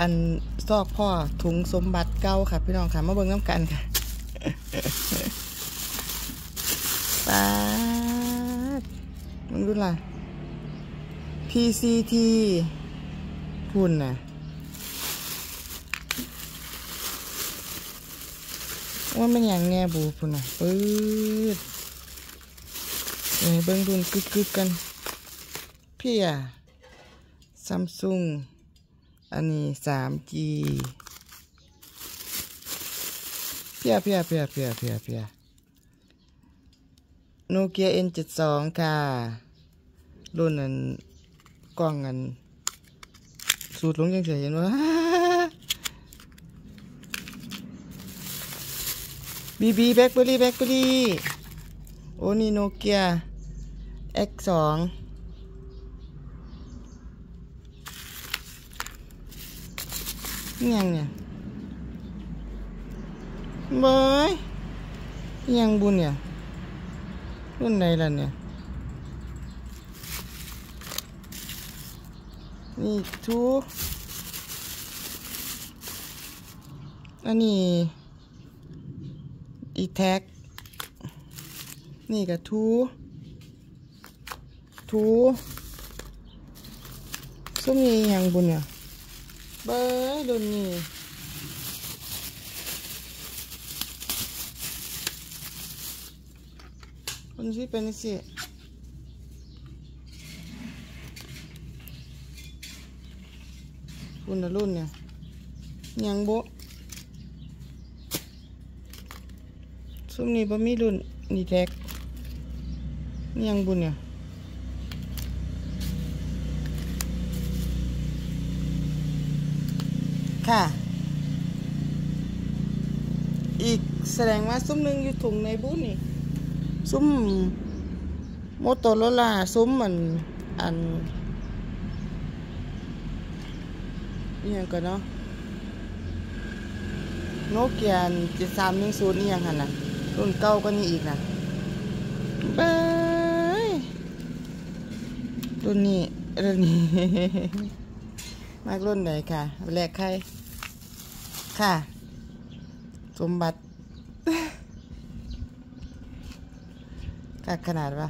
อันซอกพ่อถุงสมบัติเก่าค่ะ พี่น้องค่ะมาเบิ่งน้ำกันค่ะปาดมึงดูล่ะ PCT พุ่นน่ะ ว่ามันอย่างแง่บูพุ่นน่ะปื๊ดเอ้ยเบิ่งดุนกึกๆกันพี่อะซัมซุง อันนี้ 3G เพียเพียเพียเพียเพียเพียโนเกีย N72 ค่ะ รุ่นนั้นกล้องกัน สูตรลงยังเสียเห็นว่าบีบีแบ็คเบอรี่แบ็คเบอรี่ โอ้นี่โนเกีย X2 นี่ยังเนี่ยบอง บุญเนี่ยรุ่นไหนล่ะเนี่ยนี่ทูอันนี้อีแท็กนี่กับทู ทูซุ้มนี้ยังบุญเนี่ย เบยรุ่นนี้คนที่เป็นสิรุ่นละรุ่นเนี่ยยังโบซุ้มนี้บ่มีรุ่นนี่แท็กนี่ยังบุญเนี่ย ค่ะ อีกแสดงว่าซุ้มหนึ่งอยู่ถุงในบุญนี่ ซุ้มโมโตโรล่าซุ้มเหมือนอันนี่ยังกันเนาะโนเกียนเจ็ดสามหนึ่งศูนย์นี่ยังหันนะรุ่นเก่าก็นี่อีกนะเบ้ยรุ่นนี้รุ่นนี้ มากรุ่นไหนค่ะแรกใครค่ะ สมบัติกักขนาดวะ